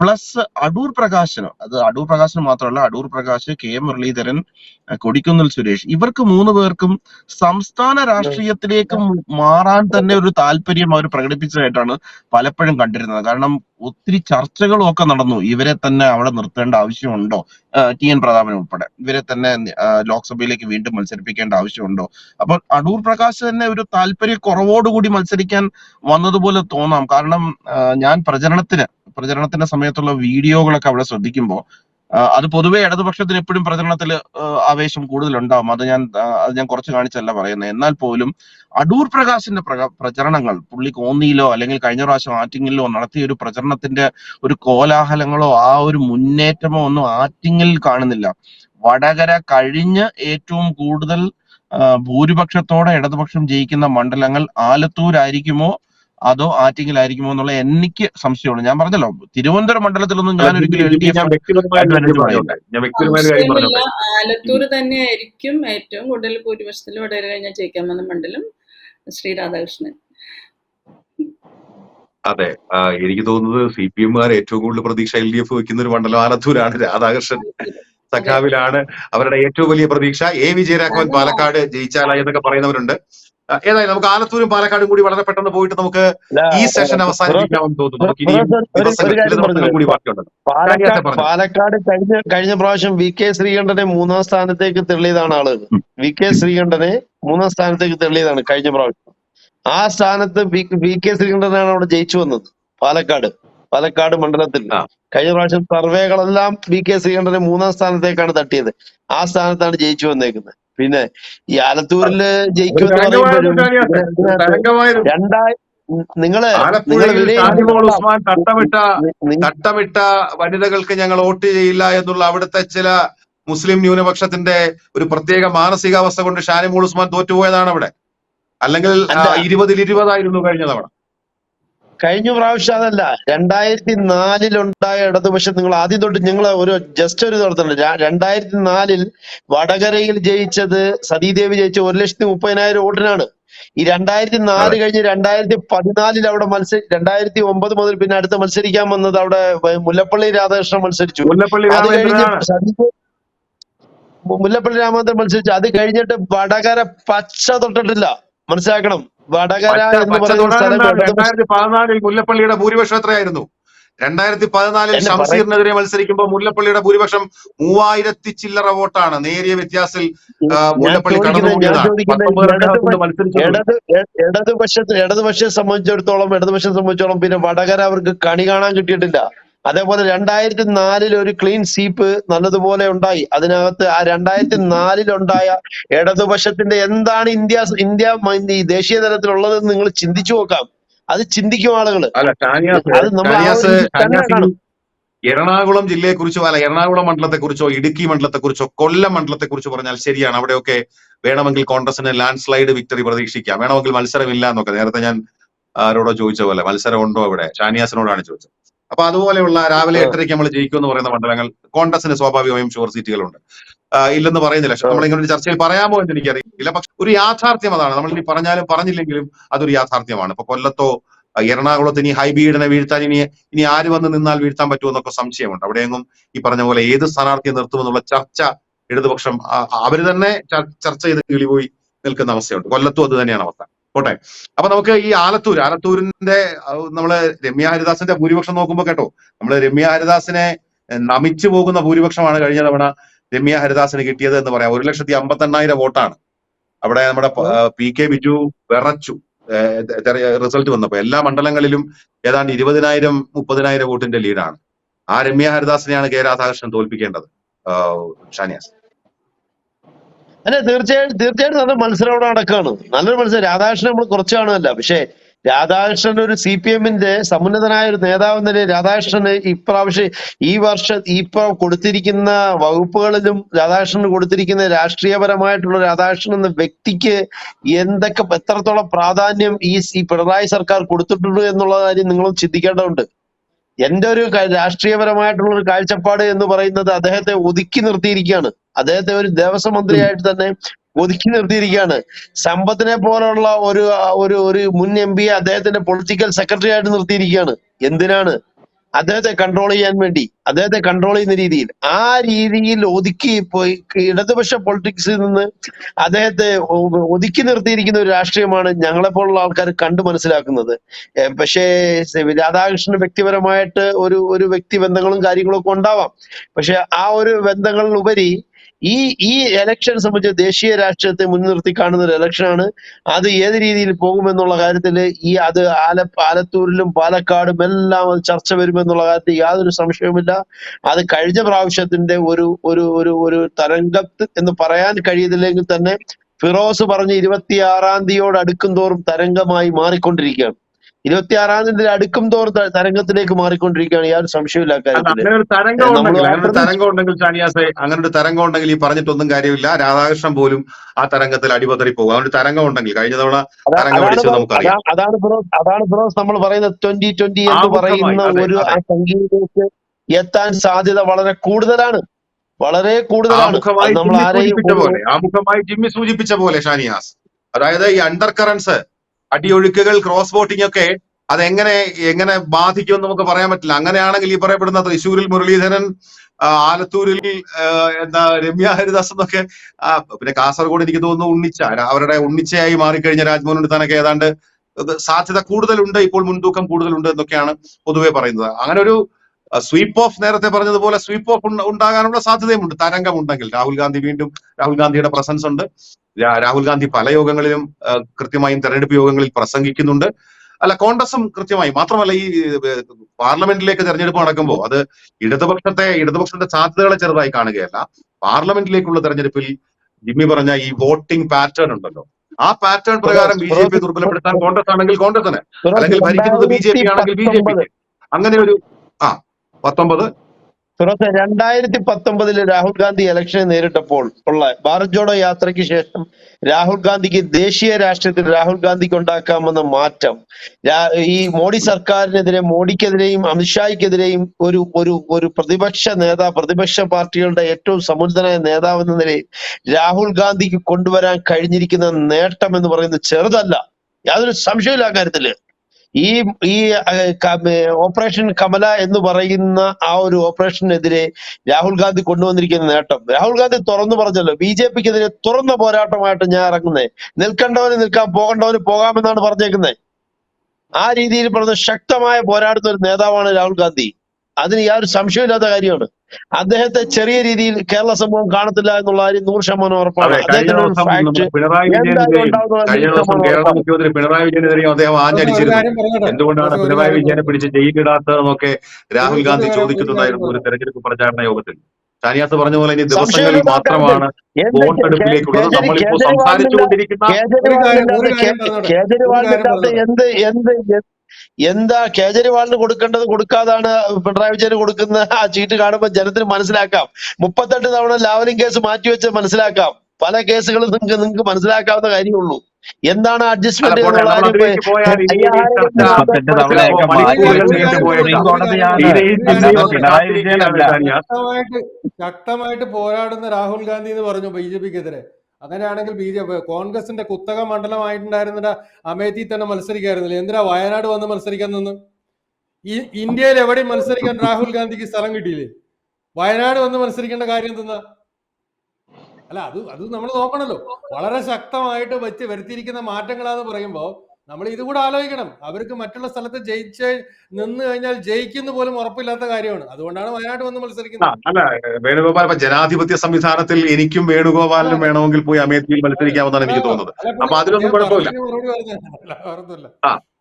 S5: പ്ലസ് അടൂർ പ്രകാശനം. അത് അടൂർ പ്രകാശനം മാത്രമല്ല അടൂർ പ്രകാശ് കെ എം മുരളീധരൻ കൊടിക്കുന്നിൽ സുരേഷ്. ഇവർക്ക് മൂന്ന് പേർക്കും സംസ്ഥാന രാഷ്ട്രീയത്തിലേക്ക് മാറാൻ തന്നെ ഒരു താല്പര്യം അവർ പ്രകടിപ്പിച്ചതായിട്ടാണ് പലപ്പോഴും കണ്ടിരുന്നത്. കാരണം ഒത്തിരി ചർച്ചകളും ഒക്കെ നടന്നു. ഇവരെ തന്നെ അവിടെ നിർത്തേണ്ട ആവശ്യമുണ്ടോ? ടി എൻ പ്രതാപൻ ഉൾപ്പെടെ. ഇവരെ തന്നെ ലോക്സഭയിലേക്ക് വീണ്ടും മത്സരിപ്പിക്കേണ്ട ആവശ്യമുണ്ടോ? അപ്പോൾ അടൂർ പ്രകാശ് തന്നെ ഒരു താല്പര്യ കുറവോടുകൂടി മത്സരിക്കാൻ വന്നതുപോലെ തോന്നാം. കാരണം ഞാൻ പ്രചരണത്തിന് പ്രചരണത്തിന്റെ സമയത്തുള്ള വീഡിയോകളൊക്കെ അവിടെ ശ്രദ്ധിക്കുമ്പോൾ അത് പൊതുവെ ഇടതുപക്ഷത്തിന് എപ്പോഴും പ്രചരണത്തിൽ ആവേശം കൂടുതലുണ്ടാവും. അത് ഞാൻ അത് ഞാൻ കുറച്ച് കാണിച്ചല്ല പറയുന്നത് എന്നാൽ പോലും അടൂർ പ്രകാശിന്റെ പ്രക- പ്രചരണങ്ങൾ പുള്ളി കോന്നിയിലോ അല്ലെങ്കിൽ കഴിഞ്ഞ പ്രാവശ്യം ആറ്റിങ്ങിലോ നടത്തിയ ഒരു പ്രചരണത്തിന്റെ ഒരു കോലാഹലങ്ങളോ ആ ഒരു മുന്നേറ്റമോ ഒന്നും ആറ്റിങ്ങിൽ കാണുന്നില്ല. വടകര കഴിഞ്ഞ് ഏറ്റവും കൂടുതൽ ഭൂരിപക്ഷത്തോടെ ഇടതുപക്ഷം ജയിക്കുന്ന മണ്ഡലങ്ങൾ ആലത്തൂരായിരിക്കുമോ അതോ ആറ്റിങ്ങിലായിരിക്കുമോ എന്നുള്ള എനിക്ക് സംശയമാണ് ഞാൻ പറഞ്ഞല്ലോ തിരുവനന്തപുരം മണ്ഡലത്തിലൊന്നും ഞാൻ ഒരിക്കലും
S3: ആലത്തൂർ തന്നെയായിരിക്കും ഏറ്റവും കൂടുതൽ ഭൂരിപക്ഷത്തിൽ വടകര കഴിഞ്ഞാൽ ജയിക്കാമെന്ന മണ്ഡലം ശ്രീ രാധാകൃഷ്ണൻ.
S1: അതെ എനിക്ക് തോന്നുന്നത് സി പി എമ്മുകാർ ഏറ്റവും കൂടുതൽ പ്രതീക്ഷ എൽ ഡി എഫ് വെക്കുന്ന ഒരു മണ്ഡലം ആലത്തൂരാണ് രാധാകൃഷ്ണൻ. സഖാവിലാണ് അവരുടെ ഏറ്റവും വലിയ പ്രതീക്ഷ. എ. വിജയരാഘവൻ പാലക്കാട് ജയിച്ചാലായി എന്നൊക്കെ പറയുന്നവരുണ്ട്. ഏതായാലും നമുക്ക് ആലത്തൂരും പാലക്കാടും കൂടി വളരെ പെട്ടെന്ന് പോയിട്ട് നമുക്ക് ഈ സെഷൻ അവസാനിപ്പിക്കാമെന്ന് തോന്നുന്നു.
S4: പാലക്കാട് കഴിഞ്ഞ കഴിഞ്ഞ പ്രാവശ്യം വി കെ ശ്രീകണ്ഠനെ മൂന്നാം സ്ഥാനത്തേക്ക് തെളിയതാണ് ആളുകൾ
S1: ഉം.
S4: വി കെ ശ്രീകണ്ഠനെ മൂന്നാം സ്ഥാനത്തേക്ക് തെളിയതാണ് കഴിഞ്ഞ പ്രാവശ്യം. ആ സ്ഥാനത്ത് വി കെ ശ്രീകണ്ഠനാണ് അവിടെ ജയിച്ചു വന്നത് പാലക്കാട്. പാലക്കാട് മണ്ഡലത്തിൽ. കഴിഞ്ഞ പ്രാവശ്യം സർവേകളെല്ലാം വി കെ ശ്രീകണ്ഠനെ മൂന്നാം സ്ഥാനത്തേക്കാണ് തട്ടിയത്. ആ സ്ഥാനത്താണ് ജയിച്ചു വന്നേക്കുന്നത്. പിന്നെ ഈ
S1: ആലത്തൂരിൽ ജയിക്കും
S4: രണ്ടായി നിങ്ങൾ
S1: ഉസ്മാൻ തട്ടമിട്ട വനിതകൾക്ക് ഞങ്ങൾ വോട്ട് ചെയ്യില്ല എന്നുള്ള അവിടുത്തെ ചില മുസ്ലിം ന്യൂനപക്ഷത്തിന്റെ ഒരു പ്രത്യേക മാനസികാവസ്ഥ കൊണ്ട് ഷാനിമോൾ ഉസ്മാൻ തോറ്റുപോയതാണ് അവിടെ. അല്ലെങ്കിൽ. ഇരുപതിൽ ഇരുപതായിരുന്നു കഴിഞ്ഞ തവണ.
S4: കഴിഞ്ഞ പ്രാവശ്യം അതല്ല. രണ്ടായിരത്തി നാലിലുണ്ടായ ഇടതുപക്ഷം നിങ്ങൾ ആദ്യം തൊട്ട് നിങ്ങൾ ഒരു ജസ്റ്റ് ഒരു നടത്തണം. രണ്ടായിരത്തി നാലിൽ വടകരയിൽ ജയിച്ചത് സതീദേവി ജയിച്ച ഒരു ലക്ഷത്തി മുപ്പതിനായിരം വോട്ടിനാണ്. ഈ രണ്ടായിരത്തി നാല് കഴിഞ്ഞ് രണ്ടായിരത്തി പതിനാലിൽ അവിടെ മത്സരി രണ്ടായിരത്തി ഒമ്പത് മുതൽ പിന്നെ അടുത്ത് മത്സരിക്കാൻ വന്നത് അവിടെ മുല്ലപ്പള്ളി രാധാകൃഷ്ണൻ മത്സരിച്ചു.
S1: മുല്ലപ്പള്ളി
S4: അത് കഴിഞ്ഞ് മുല്ലപ്പള്ളി രാമചന്ദ്രൻ മത്സരിച്ചു. അത് കഴിഞ്ഞിട്ട് വടകര പച്ച തൊട്ടിട്ടില്ല. മനസ്സിലാക്കണം. വടകര എന്ന്
S1: പച്ച
S4: പറയുന്ന സ്ഥലം
S1: രണ്ടായിരത്തി പതിനാലിൽ മുല്ലപ്പള്ളിയുടെ ഭൂരിപക്ഷം എത്രയായിരുന്നു? രണ്ടായിരത്തി പതിനാലിൽ ഷംസീറിനെതിരെ മത്സരിക്കുമ്പോൾ മുല്ലപ്പള്ളിയുടെ ഭൂരിപക്ഷം മൂവായിരത്തി ചില്ലറ വോട്ടാണ്. നേരിയ വ്യത്യാസത്തിൽ മുല്ലപ്പള്ളി
S4: ഇടതുപക്ഷത്തെ ഇടതുപക്ഷത്തെ സംബന്ധിച്ചിടത്തോളം ഇടതുപക്ഷം സംബന്ധിച്ചിടത്തോളം പിന്നെ വടകര അവർക്ക് കണി കാണാൻ കിട്ടിയിട്ടില്ല. അതേപോലെ രണ്ടായിരത്തി നാലിൽ ഒരു ക്ലീൻ സീപ്പ് നല്ലതുപോലെ ഉണ്ടായി. അതിനകത്ത് ആ രണ്ടായിരത്തി നാലിലുണ്ടായ ഇടതുപക്ഷത്തിന്റെ എന്താണ് ഇന്ത്യ ഇന്ത്യ ഈ ദേശീയ തലത്തിലുള്ളതെന്ന് നിങ്ങൾ ചിന്തിച്ചു നോക്കാം. അത് ചിന്തിക്കും
S1: ആളുകൾ
S4: അത് നമ്മൾ
S1: എറണാകുളം ജില്ലയെ കുറിച്ചോ അല്ല എറണാകുളം മണ്ഡലത്തെ കുറിച്ചോ ഇടുക്കി മണ്ഡലത്തെ കുറിച്ചോ കൊല്ലം മണ്ഡലത്തെ കുറിച്ച് പറഞ്ഞാൽ ശരിയാണ്. അവിടെയൊക്കെ വേണമെങ്കിൽ കോൺഗ്രസിന് ലാൻഡ് സ്ലൈഡ് വിക്ടറി പ്രതീക്ഷിക്കാം. വേണമെങ്കിൽ മത്സരമില്ല എന്നൊക്കെ നേരത്തെ ഞാൻ ആരോടോ ചോദിച്ച പോലെ മത്സരം ഉണ്ടോ അവിടെ? ഷാനിയാസിനോടാണ് ചോദിച്ചത്. അപ്പൊ അതുപോലെയുള്ള രാവിലെ. എട്ടരയ്ക്ക് നമ്മൾ ജയിക്കും എന്ന് പറയുന്ന മണ്ഡലങ്ങൾ കോൺഗ്രസിന് സ്വാഭാവികമായും ഷുവർ സീറ്റുകളുണ്ട്. ഇല്ലെന്ന് പറയുന്നില്ല.
S4: പക്ഷെ
S1: നമ്മൾ ഇങ്ങനെ ഒരു ചർച്ചയിൽ പറയാമോ എന്ന് എനിക്കറിയില്ല. പക്ഷെ ഒരു യാഥാർത്ഥ്യം അതാണ്. നമ്മൾ ഇനി പറഞ്ഞാലും പറഞ്ഞില്ലെങ്കിലും അതൊരു യാഥാർത്ഥ്യമാണ്. ഇപ്പൊ കൊല്ലത്തോ എറണാകുളത്ത് ഇനി ഹൈബീഡിനെ വീഴ്ത്താൻ ഇനി ഇനി ആര് വന്ന് നിന്നാൽ വീഴ്ത്താൻ പറ്റുമോ എന്നൊക്കെ സംശയമുണ്ട്. അവിടെയെങ്ങും ഈ പറഞ്ഞ പോലെ ഏത് സ്ഥാനാർത്ഥിയെ നിർത്തുമെന്നുള്ള ചർച്ച ഇടതുപക്ഷം അവർ തന്നെ ചർ- ചർച്ച ചെയ്ത് കിളിപോയി നിൽക്കുന്ന അവസ്ഥയുണ്ട്. കൊല്ലത്തും അത് തന്നെയാണ് അവസ്ഥ. പോട്ടെ. അപ്പൊ നമുക്ക് ഈ ആലത്തൂർ ആലത്തൂരിന്റെ നമ്മൾ രമ്യ ഹരിദാസിന്റെ ഭൂരിപക്ഷം നോക്കുമ്പോ കേട്ടോ നമ്മൾ രമ്യ ഹരിദാസിനെ നമിച്ചു പോകുന്ന ഭൂരിപക്ഷമാണ് കഴിഞ്ഞ തവണ രമ്യ ഹരിദാസിന് കിട്ടിയത് എന്ന് പറയാം. ഒരു ലക്ഷത്തി അമ്പത്തി എണ്ണായിരം വോട്ടാണ്. അവിടെ നമ്മുടെ പ- കെ ബിജു വിറച്ചു. റിസൾട്ട് വന്നപ്പോ എല്ലാ മണ്ഡലങ്ങളിലും ഏതാണ്ട് ഇരുപതിനായിരം മുപ്പതിനായിരം വോട്ടിന്റെ ലീഡാണ്. ആ രമ്യ ഹരിദാസിനെയാണ് കെ രാധാകൃഷ്ണൻ തോൽപ്പിക്കേണ്ടത്. ഷാനിയാസ്.
S4: അല്ല തീർച്ചയായിട്ടും തീർച്ചയായിട്ടും നല്ല മത്സരം അവിടെ നടക്കുകയാണ് നല്ലൊരു മത്സരം. രാധാകൃഷ്ണൻ നമ്മൾ കുറച്ച് കാണുമല്ല. പക്ഷേ രാധാകൃഷ്ണൻ ഒരു സി പി എമ്മിന്റെ സമുന്നതനായ ഒരു നേതാവ് എന്ന രാധാകൃഷ്ണന് ഇപ്രാവശ്യം ഈ വർഷം ഇപ്പൊ കൊടുത്തിരിക്കുന്ന വകുപ്പുകളിലും രാധാകൃഷ്ണന് കൊടുത്തിരിക്കുന്ന രാഷ്ട്രീയപരമായിട്ടുള്ള രാധാകൃഷ്ണൻ എന്ന വ്യക്തിക്ക് എന്തൊക്കെ എത്രത്തോളം പ്രാധാന്യം ഈ പിണറായി സർക്കാർ കൊടുത്തിട്ടുണ്ട് എന്നുള്ള കാര്യം നിങ്ങളും ചിന്തിക്കേണ്ടതുണ്ട്. എന്റെ ഒരു രാഷ്ട്രീയപരമായിട്ടുള്ള ഒരു കാഴ്ചപ്പാട് എന്ന് പറയുന്നത് അദ്ദേഹത്തെ ഒതുക്കി നിർത്തിയിരിക്കുകയാണ്. അദ്ദേഹത്തെ ഒരു ദേവസ്വം മന്ത്രിയായിട്ട് തന്നെ ഒതുക്കി നിർത്തിയിരിക്കുകയാണ്. സമ്പത്തിനെ പോലുള്ള ഒരു ഒരു ഒരു മുൻ എം പിയെ അദ്ദേഹത്തിന്റെ പൊളിറ്റിക്കൽ സെക്രട്ടറി ആയിട്ട് നിർത്തിയിരിക്കുകയാണ്. എന്തിനാണ്? അദ്ദേഹത്തെ കൺട്രോൾ ചെയ്യാൻ വേണ്ടി അദ്ദേഹത്തെ കൺട്രോൾ ചെയ്യുന്ന രീതിയിൽ. ആ രീതിയിൽ ഒതുക്കി പോയി ഇടതുപക്ഷ പൊളിറ്റിക്സിൽ നിന്ന് അദ്ദേഹത്തെ ഒതുക്കി നിർത്തിയിരിക്കുന്ന ഒരു രാഷ്ട്രീയമാണ് ഞങ്ങളെപ്പോലുള്ള ആൾക്കാർ കണ്ടു മനസ്സിലാക്കുന്നത്. പക്ഷേ രാധാകൃഷ്ണന് വ്യക്തിപരമായിട്ട് ഒരു ഒരു വ്യക്തി ബന്ധങ്ങളും കാര്യങ്ങളും ഒക്കെ ഉണ്ടാവാം. പക്ഷെ ആ ഒരു ബന്ധങ്ങളിലുപരി ഈ ഈ എലക്ഷൻ സംബന്ധിച്ച് ദേശീയ രാഷ്ട്രീയത്തെ മുൻനിർത്തി കാണുന്ന ഒരു ഇലക്ഷനാണ് അത് ഏത് രീതിയിൽ പോകുമെന്നുള്ള കാര്യത്തിൽ ഈ അത് ആല ആലത്തൂരിലും പാലക്കാടും എല്ലാം അത് ചർച്ച വരുമെന്നുള്ള കാര്യത്തിൽ യാതൊരു സംശയവുമില്ല. അത് കഴിഞ്ഞ പ്രാവശ്യത്തിന്റെ ഒരു ഒരു ഒരു ഒരു തരംഗത്ത് എന്ന് പറയാൻ കഴിയുന്നില്ലെങ്കിൽ തന്നെ ഫിറോസ് പറഞ്ഞ് ഇരുപത്തിയാറാം തീയതിയോട് അടുക്കും തോറും തരംഗമായി മാറിക്കൊണ്ടിരിക്കുകയാണ്. ഇരുപത്തിയാറാം തീയതി അടുക്കും തോറും തരംഗത്തിലേക്ക് മാറിക്കൊണ്ടിരിക്കുകയാണ്. യാതൊരു സംശയമില്ല
S1: അങ്ങനെ ഒരു തരംഗം ഉണ്ടെങ്കിൽ അങ്ങനെ ഒരു തരംഗം ഉണ്ടെങ്കിൽ ഷാനിയാസെ അങ്ങനെ ഒരു തരംഗം ഉണ്ടെങ്കിൽ ഈ പറഞ്ഞിട്ടൊന്നും കാര്യമില്ല. രാധാകൃഷ്ണൻ പോലും ആ തരംഗത്തിൽ അടിപതറി പോകും. അങ്ങനെ തരംഗം ഉണ്ടെങ്കിൽ കഴിഞ്ഞ തവണ തരംഗം
S4: അതാണ്
S1: അടിച്ചത് നമുക്കറിയാം.
S4: അതാണ് അതാണ് ബ്രോസ് നമ്മൾ പറയുന്നത് ട്വന്റി ട്വന്റി എന്ന് പറയുന്ന ഒരു ആ സംഖ്യയിലേക്ക് എത്താൻ സാധ്യത വളരെ കൂടുതലാണ്. വളരെ കൂടുതലാണ്. നമ്മൾ
S1: ജിമ്മി
S4: ആരെയും
S1: പോലെ ആമുഖമായി ജിമ്മി സൂചിപ്പിച്ച പോലെ ഷാനിയാസ്. അതായത് ഈ അണ്ടർ കറൻസ് അടിയൊഴുക്കുകൾ ക്രോസ് വോട്ടിംഗ് ഒക്കെ അതെങ്ങനെ എങ്ങനെ ബാധിക്കുമെന്ന് നമുക്ക് പറയാൻ പറ്റില്ല. അങ്ങനെയാണെങ്കിൽ ഈ പറയപ്പെടുന്ന തൃശ്ശൂരിൽ മുരളീധരൻ ആലത്തൂരിൽ എന്താ രമ്യ ഹരിദാസ് എന്നൊക്കെ പിന്നെ കാസർഗോഡ് എനിക്ക് തോന്നുന്നു ഉണ്ണിച്ച അവരുടെ ഉണ്ണിച്ചയായി മാറിക്കഴിഞ്ഞ രാജ്മോഹൻ എടുത്താനൊക്കെ ഏതാണ്ട് സാധ്യത കൂടുതലുണ്ട് ഇപ്പോൾ മുൻതൂക്കം കൂടുതലുണ്ട് എന്നൊക്കെയാണ് പൊതുവെ പറയുന്നത്. അങ്ങനെ ഒരു സ്വീപ്പ് ഓഫ് നേരത്തെ പറഞ്ഞതുപോലെ സ്വീപ്പ് ഓഫ് ഉണ്ടാകാനുള്ള സാധ്യതയുമുണ്ട്. തരംഗം ഉണ്ടെങ്കിൽ രാഹുൽ ഗാന്ധി വീണ്ടും രാഹുൽ ഗാന്ധിയുടെ പ്രസൻസ് ഉണ്ട്. രാഹുൽ ഗാന്ധി പല യോഗങ്ങളിലും കൃത്യമായും തെരഞ്ഞെടുപ്പ് യോഗങ്ങളിൽ പ്രസംഗിക്കുന്നുണ്ട്. അല്ല കോൺഗ്രസും കൃത്യമായി. മാത്രമല്ല ഈ പാർലമെന്റിലേക്ക് തെരഞ്ഞെടുപ്പ് നടക്കുമ്പോൾ അത് ഇടതുപക്ഷത്തെ ഇടതുപക്ഷത്തിന്റെ സാധ്യതകളെ ചെറുതായി കാണുകയല്ല. പാർലമെന്റിലേക്കുള്ള തെരഞ്ഞെടുപ്പിൽ ജിമ്മി പറഞ്ഞ ഈ വോട്ടിംഗ് പാറ്റേൺ ഉണ്ടല്ലോ. ആ പാറ്റേൺ പ്രകാരം ബി ജെ പി ദുർബലപ്പെടുത്താൻ കോൺഗ്രസ് ആണെങ്കിൽ കോൺഗ്രസിന് അല്ലെങ്കിൽ ഭരിക്കുന്നത് ബി ജെ പി ആണെങ്കിൽ ബി ജെ പി അങ്ങനെ ഒരു ആ പത്തൊമ്പത്?
S4: രണ്ടായിരത്തി പത്തൊമ്പതിൽ രാഹുൽ ഗാന്ധി ഇലക്ഷനെ നേരിട്ടപ്പോൾ ഉള്ള ഭാരത് ജോഡോ യാത്രയ്ക്ക് ശേഷം രാഹുൽ ഗാന്ധിക്ക് ദേശീയ രാഷ്ട്രീയത്തിൽ രാഹുൽ ഗാന്ധിക്ക് ഉണ്ടാക്കാമെന്ന മാറ്റം. ഈ മോഡി സർക്കാരിനെതിരെ മോഡിക്കെതിരെയും അമിത്ഷായ്ക്കെതിരെയും ഒരു ഒരു ഒരു പ്രതിപക്ഷ നേതാവ് പ്രതിപക്ഷ പാർട്ടികളുടെ ഏറ്റവും സമുന്നതനായ നേതാവ് എന്ന നിലയിൽ രാഹുൽ ഗാന്ധിക്ക് കൊണ്ടുവരാൻ കഴിഞ്ഞിരിക്കുന്ന നേട്ടം എന്ന് പറയുന്നത് ചെറുതല്ല. യാതൊരു സംശയമില്ല ആ കാര്യത്തിൽ. ഈ ഈ ഓപ്പറേഷൻ കമല എന്ന് പറയുന്ന ആ ഒരു ഓപ്പറേഷനെതിരെ രാഹുൽ ഗാന്ധി കൊണ്ടുവന്നിരിക്കുന്ന നേട്ടം. രാഹുൽ ഗാന്ധി തുറന്നു പറഞ്ഞല്ലോ ബി ജെ പിക്കെതിരെ തുറന്ന പോരാട്ടമായിട്ട് ഞാൻ ഇറങ്ങുന്നത് നിൽക്കേണ്ടവന് നിൽക്കാം പോകേണ്ടവന് പോകാമെന്നാണ് പറഞ്ഞേക്കുന്നത് ആ രീതിയിൽ പറഞ്ഞ ശക്തമായ പോരാടുന്ന ഒരു നേതാവാണ് രാഹുൽ ഗാന്ധി. അതിന് യാതൊരു സംശയമില്ലാത്ത കാര്യമാണ്. അദ്ദേഹത്തെ ചെറിയ രീതിയിൽ കേരള സമൂഹം കാണത്തില്ല എന്നുള്ള കാര്യം നൂറ് ശതമാനം ഉറപ്പാണ്.
S1: മുഖ്യമന്ത്രി പിണറായി വിജയനെതിരെയും അദ്ദേഹം ആഞ്ഞടിച്ചിരുന്നു. എന്തുകൊണ്ടാണ് പിണറായി വിജയനെ പിടിച്ച് ജയിലിടാത്തതെന്നൊക്കെ രാഹുൽ ഗാന്ധി
S2: കാര്യം ഒരു
S1: ചോദിക്കുന്നുണ്ടായിരുന്നു ഒരു
S2: പറയാം
S1: തെരഞ്ഞെടുപ്പ് പ്രചാരണ യോഗത്തിൽ. ഷാനിയാസ് പറഞ്ഞ പോലെ ഇനി ദിവസങ്ങളിൽ മാത്രമാണ് വോട്ടെടുപ്പിലേക്കുള്ളത്. നമ്മളിപ്പോ സംസാരിച്ചുകൊണ്ടിരിക്കുന്ന
S2: ഒരു കാര്യം ഒരു
S4: കേജരിവാളിനില്ലാത്ത
S2: കാര്യം
S4: കേ-
S2: പറഞ്ഞോട്ടെ ഒരു
S4: കേജരിവാളിനില്ലാത്ത
S2: കാര്യം
S4: എന്ത് എന്ത് എന്താ കേജരിവാളിന് കൊടുക്കേണ്ടത് കൊടുക്കാതാണ് പിണറായി വിജയന് കൊടുക്കുന്ന ആ ചീട്ട് കാണുമ്പോൾ ജനത്തിന് മനസ്സിലാക്കാം. മുപ്പത്തെട്ട് തവണ ലാവലിംഗ് കേസ് മാറ്റിവെച്ച് മനസ്സിലാക്കാം. പല കേസുകളും നിങ്ങൾക്ക് നിങ്ങൾക്ക് മനസ്സിലാക്കാവുന്ന കാര്യമുള്ളൂ. എന്താണ് അഡ്ജസ്റ്റ്മെന്റ്
S2: ശക്തമായിട്ട് പോരാടുന്ന രാഹുൽ ഗാന്ധി എന്ന് പറഞ്ഞു ബി ജെ പിക്കെതിരെ. അങ്ങനെയാണെങ്കിൽ ബി ജെ കോൺഗ്രസിന്റെ കുത്തക മണ്ഡലമായിട്ടുണ്ടായിരുന്ന അമേത്തി തന്നെ മത്സരിക്കായിരുന്നില്ല. എന്തിനാ വയനാട് വന്ന് മത്സരിക്കാൻ നിന്ന്? ഈ ഇന്ത്യയിൽ എവിടെയും മത്സരിക്കാൻ രാഹുൽ ഗാന്ധിക്ക് സ്ഥലം കിട്ടിയില്ലേ? വയനാട് വന്ന് മത്സരിക്കേണ്ട കാര്യം എന്തെന്നാ? അല്ല അത് അത് നമ്മൾ നോക്കണല്ലോ. വളരെ ശക്തമായിട്ട് വെച്ച് വരുത്തിയിരിക്കുന്ന മാറ്റങ്ങളാന്ന് പറയുമ്പോൾ നമ്മൾ ഇത് കൂടെ ആലോചിക്കണം. അവർക്ക് മറ്റുള്ള സ്ഥലത്ത് ജയിച്ച് നിന്ന് കഴിഞ്ഞാൽ ജയിക്കുന്ന പോലും ഉറപ്പില്ലാത്ത കാര്യമാണ്. അതുകൊണ്ടാണ് വയനാട് വന്ന്
S1: ആ,
S2: മത്സരിക്കുന്നത്
S1: അല്ല വേണുഗോപാൽ ജനാധിപത്യ സംവിധാനത്തിൽ എനിക്കും വേണുഗോപാലിനും വേണമെങ്കിൽ പോയി അമേത്തിയിൽ മത്സരിക്കാമെന്നാണ് എനിക്ക് തോന്നുന്നത്. അപ്പൊ അതിലൊന്നും കുഴപ്പമില്ല.
S2: വേറൊന്നുമല്ല.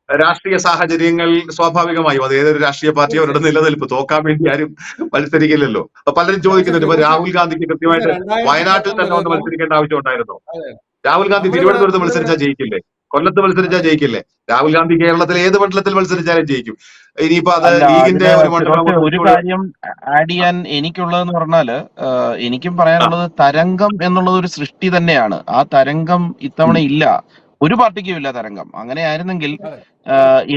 S1: രാഷ്ട്രീയ സാഹചര്യങ്ങൾ സ്വാഭാവികമായും അത് ഏതൊരു രാഷ്ട്രീയ പാർട്ടി അവരുടെ നിലനിൽപ്പ് തോക്കാൻ വേണ്ടി ആരും മത്സരിക്കില്ലല്ലോ. അപ്പൊ പലരും ചോദിക്കുന്നുണ്ട് ഇപ്പൊ രാഹുൽ ഗാന്ധിക്ക് കൃത്യമായിട്ട് വയനാട്ടിൽ തന്നെ ഒന്ന് മത്സരിക്കേണ്ട ആവശ്യം ഉണ്ടായിരുന്നോ? രാഹുൽ ഗാന്ധി തിരുവനന്തപുരത്ത് മത്സരിച്ചാൽ ജയിക്കില്ലേ? കൊല്ലത്ത് മത്സരിച്ചാൽ ജയിക്കില്ലേ? രാഹുൽ ഗാന്ധി കേരളത്തിലെ ഏത് മണ്ഡലത്തിൽ മത്സരിച്ചാലും ജയിക്കും. ഇനിയിപ്പോ അത് ലീഗിന്റെ ഒരു മണ്ഡലം
S5: ഒരു കാര്യം ആഡ് ചെയ്യാൻ എനിക്കുള്ളതെന്ന് പറഞ്ഞാൽ എനിക്കും പറയാനുള്ളത് തരംഗം എന്നുള്ളത് ഒരു സൃഷ്ടി തന്നെയാണ്. ആ തരംഗം ഇത്തവണ ഇല്ല. ഒരു പാർട്ടിക്കും ഇല്ല തരംഗം. അങ്ങനെ ആയിരുന്നെങ്കിൽ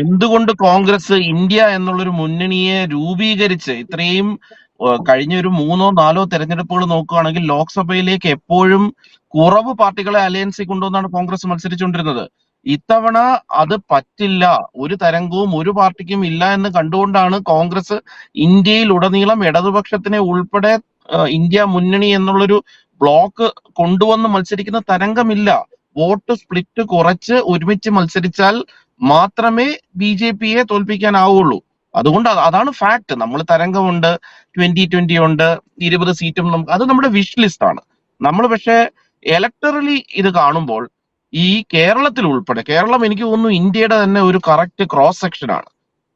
S5: എന്തുകൊണ്ട് കോൺഗ്രസ് ഇന്ത്യ എന്നുള്ളൊരു മുന്നണിയെ രൂപീകരിച്ച് ഇത്രയും കഴിഞ്ഞ ഒരു മൂന്നോ നാലോ തെരഞ്ഞെടുപ്പുകൾ നോക്കുകയാണെങ്കിൽ ലോക്സഭയിലേക്ക് എപ്പോഴും കുറവ് പാർട്ടികളെ അലയൻസിൽ കൊണ്ടുവന്നാണ് കോൺഗ്രസ് മത്സരിച്ചുകൊണ്ടിരുന്നത്. ഇത്തവണ അത് പറ്റില്ല. ഒരു തരംഗവും ഒരു പാർട്ടിക്കും ഇല്ല എന്ന് കണ്ടുകൊണ്ടാണ് കോൺഗ്രസ് ഇന്ത്യയിൽ ഉടനീളം ഇടതുപക്ഷത്തിനെ ഉൾപ്പെടെ ഇന്ത്യ മുന്നണി എന്നുള്ളൊരു ബ്ലോക്ക് കൊണ്ടുവന്ന് മത്സരിക്കുന്ന തരംഗമില്ല. വോട്ട് സ്പ്ലിറ്റ് കുറച്ച് ഒരുമിച്ച് മത്സരിച്ചാൽ മാത്രമേ ബി ജെ പിയെ തോൽപ്പിക്കാനാവുള്ളൂ. അതുകൊണ്ട് അതാണ് ഫാക്ട് നമ്മൾ തരംഗമുണ്ട് ട്വന്റി ട്വന്റി ഉണ്ട് ഇരുപത് സീറ്റും അത് നമ്മുടെ വിഷ് ലിസ്റ്റ് ആണ്. നമ്മൾ പക്ഷേ ഇലക്ടറലി ഇത് കാണുമ്പോൾ ഈ കേരളത്തിൽ ഉൾപ്പെടെ കേരളം എനിക്ക് തോന്നുന്നു ഇന്ത്യയുടെ തന്നെ ഒരു കറക്റ്റ് ക്രോസ് സെക്ഷൻ ആണ്.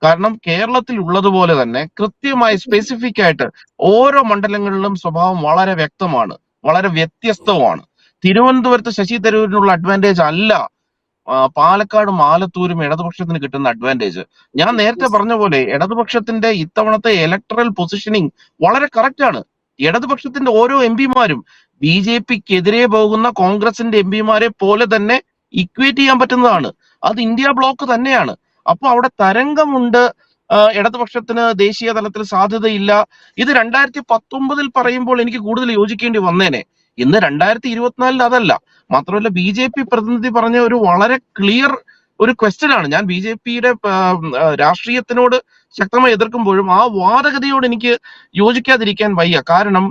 S5: കാരണം കേരളത്തിൽ ഉള്ളതുപോലെ തന്നെ കൃത്യമായി സ്പെസിഫിക് ആയിട്ട് ഓരോ മണ്ഡലങ്ങളിലും സ്വഭാവം വളരെ വ്യക്തമാണ് വളരെ വ്യത്യസ്തവുമാണ്. തിരുവനന്തപുരത്ത് ശശി തരൂരിനുള്ള അഡ്വാന്റേജ് അല്ല. പാലക്കാടും ആലത്തൂരും ഇടതുപക്ഷത്തിന് കിട്ടുന്ന അഡ്വാന്റേജ് ഞാൻ നേരത്തെ പറഞ്ഞ പോലെ ഇടതുപക്ഷത്തിന്റെ ഇത്തവണത്തെ ഇലക്ട്രൽ പൊസിഷനിങ് വളരെ കറക്റ്റ് ആണ്. ഇടതുപക്ഷത്തിന്റെ ഓരോ എം പിമാരും ബി ജെ പിക്കെതിരെ പോകുന്ന കോൺഗ്രസിന്റെ എം പിമാരെ പോലെ തന്നെ ഇക്വേറ്റ് ചെയ്യാൻ പറ്റുന്നതാണ്. അത് ഇന്ത്യ ബ്ലോക്ക് തന്നെയാണ്. അപ്പൊ അവിടെ തരംഗമുണ്ട്. ഇടതുപക്ഷത്തിന് ദേശീയ തലത്തിൽ സാധ്യതയില്ല. ഇത് രണ്ടായിരത്തി പത്തൊമ്പതിൽ പറയുമ്പോൾ എനിക്ക് കൂടുതൽ യോജിക്കേണ്ടി വന്നേനെ. ഇന്ന് രണ്ടായിരത്തി ഇരുപത്തിനാലിൽ അതല്ല. മാത്രമല്ല ബി ജെ പി പ്രതിനിധി പറഞ്ഞ ഒരു വളരെ ക്ലിയർ ഒരു ക്വസ്റ്റ്യൻ ആണ്. ഞാൻ ബി ജെ പിയുടെ രാഷ്ട്രീയത്തിനോട് ശക്തമായി എതിർക്കുമ്പോഴും ആ വാദഗതിയോട് എനിക്ക് യോജിക്കാതിരിക്കാൻ വയ്യ. കാരണം